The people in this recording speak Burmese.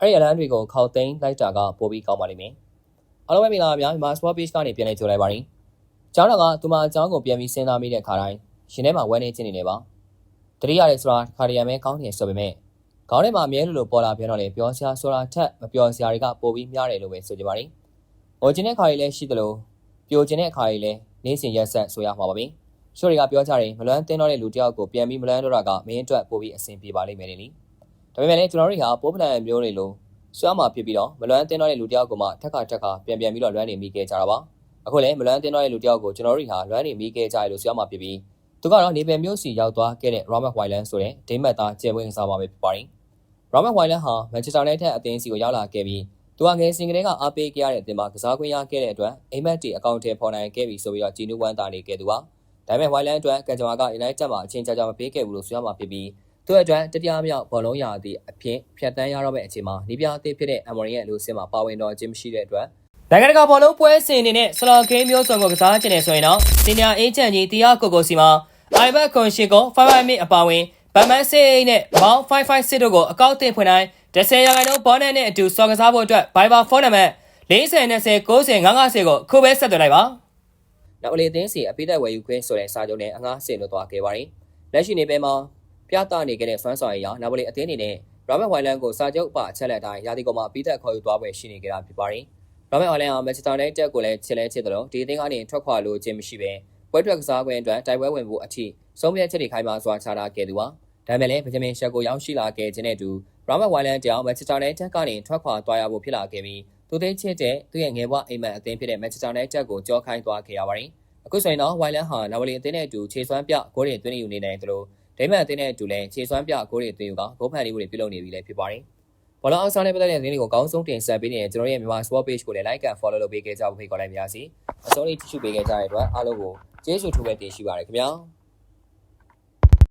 အဲ့ဒီအလန်းတွေကိုခေါက်သိမ်းလိုက်တာကပိုပြီးကောင်းပါလိမ့်မယ်အားလုံးပဲမင်္ဂလာပါဗျာမြန်မာ sport page ကနေပြန်လည်ကြိုလိုက်ပါရင်ကျောင်းတော်ကသူမအကြောင်းကိုပြန်ပြီးစဉ်းစားမိတဲ့ခါတိုင်းရှင်ထဲမှာဝမ်းနေခြင်းနေနေပါတတိယရဲဆိုတာခါရီယံပဲကောင်းတယ်ဆိုပေမဲ့ခေါင်းထဲမှာအမြဲလိုလိုပေါ်လာပြန်တော့လေပြောစရာဆိုတာထက်မပြောစရာတွေကပိုပြီးများတယ်လို့ပဲဆိုကြပါရင်ဟိုခြင်းတဲ့ခါရီလည်းရှိသလိုပြိုခြင်းတဲ့ခါရီလည်းနေစဉ်ရက်ဆက်ဆိုရမှာပါပဲရှိုးတွေကပြောကြတယ်မလွမ်းတင်းတော့တဲ့လူတစ်ယောက်ကိုပြန်ပြီးမလွမ်းတော့တာကမင်းအတွက်ပိုပြီးအဆင်ပြေပါလိမ့်မယ်လေ ဒါပေမဲ့လည်းကျွန်တော်တို့ဟာပိုးပလန်မျိုးတွေလိုဆွမ်းမှာဖြစ်ပြီးတော့မလွမ်းတင်းတော့တဲ့လူတစ်ယောက်ကိုမှထက်ခါထက်ခါပြန်ပြန်ပြီးတော့လွမ်းနေမိခဲ့ကြတာပါအခုလည်းမလွမ်းတင်းတော့တဲ့လူတစ်ယောက်ကိုကျွန်တော်တို့ဟာလွမ်းနေမိခဲ့ကြရလို့ဆွမ်းမှာဖြစ်ပြီးသူကတော့နေပယ်မျိုးစီရောက်သွားခဲ့တဲ့ Robert Wyland ဆိုတဲ့ဒိမတ်သားကျယ်ဝင်းစားပါပဲဖြစ်ပါတယ် Robert Wyland ဟာ Manchester United အသင်းစီကိုရောက်လာခဲ့ပြီးသူကငယ်စဉ်ကတည်းကအားပေးခဲ့ရတဲ့အသင်းမှာကစားခွင့်ရခဲ့တဲ့အတွက်အိမ်မက်တီအကောင့်ထဲပေါ်နိုင်ခဲ့ပြီဆိုပြီးတော့ဂျီနူဝမ်တာနေခဲ့သူပါဒါပေမဲ့ Wyland အတွက်ကံကြမ္မာက United မှာအချင်းချာချာမပေးခဲ့ဘူးလို့ဆိုရမှာဖြစ်ပြီး သူ့အတွက်တတိယမြောက်ဘောလုံးရာသီအဖြစ်ဖြတ်တန်းရတော့မယ့်အချိန်မှာနီးပြအသစ်ဖြစ်တဲ့ Amorim ရဲ့လူစင်းမှာပါဝင်တော့ခြင်းမရှိတဲ့အတွက်နိုင်ငံတကာဘောလုံးပွဲစဉ်အနေနဲ့ဆလော်ဂိမ်းမျိုးစုံကိုကစားချင်တယ်ဆိုရင်တော့စီနီယာအေဂျင့်ကြီးတီယာကိုကိုစီမှာ iBet ကွန်ရှီကို5 minute အပါဝင်ဗန်မန်စေးနဲ့မောင်း556တို့ကိုအကောက်တင်ဖွင့်တိုင်း10ရာခိုင်နှုန်းဘောနက်နဲ့အတူစော်ကစားဖို့အတွက် Viber ဖုန်းနံပါတ်40 20 90 950ကိုခုပဲဆက်သွယ်လိုက်ပါနောက်အလေသင်းစီအပိသက်ဝယ်ယူခွင့်ဆိုတဲ့စာချုပ်နဲ့အငှားဆင်လို့သွားခဲ့ပါတယ်လက်ရှိနေပဲမှာ ပြသနေခဲ့တဲ့စွမ်းဆောင်ရည်အရနာပိုလီအသင်းအနေနဲ့ Robert Wyland ကိုစာချုပ်အပအချက်လက်တိုင်းရာသီကုန်မှာအပိသက်ခေါ်ယူသွားပွဲရှိနေကြတာဖြစ်ပါတယ် Robert Wyland ဟာ Manchester United ကိုလည်းချစ်လဲချစ်တယ်လို့ဒီအသင်းကနေထွက်ခွာလို့ခြင်းမရှိပဲပွဲထွက်ကစားခွင့်အတွက်တိုက်ပွဲဝင်ဖို့အထိဆုံးဖြတ်ချက်တွေခိုင်းမှာစွာချတာခဲ့သူပါဒါပေမဲ့လည်းဗဂျမင်ရှက်ကိုရောက်ရှိလာခဲ့ခြင်းနဲ့အတူ Robert Wyland တောင် Manchester United ကနေထွက်ခွာသွားရဖို့ဖြစ်လာခဲ့ပြီးသူသိချစ်တဲ့သူ့ရဲ့ငယ်ဘဝအိမ်မက်အသင်းဖြစ်တဲ့ Manchester United ကိုကြောခိုင်းသွားခဲ့ရပါတယ်အခုဆိုရင်တော့ Wyland ဟာနာဝလီအသင်းနဲ့အတူခြေစွမ်းပြဂိုးတွေသွင်းယူနေနိုင်တယ်လို့ ဒိမန်အသင်းနဲ့အတူလည်းခြေစွမ်းပြဂိုးတွေသွင်းယူကဂိုးဖန်လေးမှုတွေပြုလုပ်နေပြီလည်းဖြစ်ပါတယ်ဘောလုံးအောင်စားနဲ့ပတ်သက်တဲ့သတင်းတွေကိုအကောင်းဆုံးတင်ဆက်ပေးနေတဲ့ကျွန်တော်ရဲ့မြန်မာ Sport Page ကိုလည်း Like and Follow လုပ်ပေးခဲ့ကြဖို့ဖိတ်ခေါ်လိုက်ပါရစေအဆုံးလေးကြည့်ရှုပေးခဲ့ကြတဲ့အတွက်အားလုံးကိုကျေးဇူးထူးပဲတင်ရှိပါရခင်ဗျာ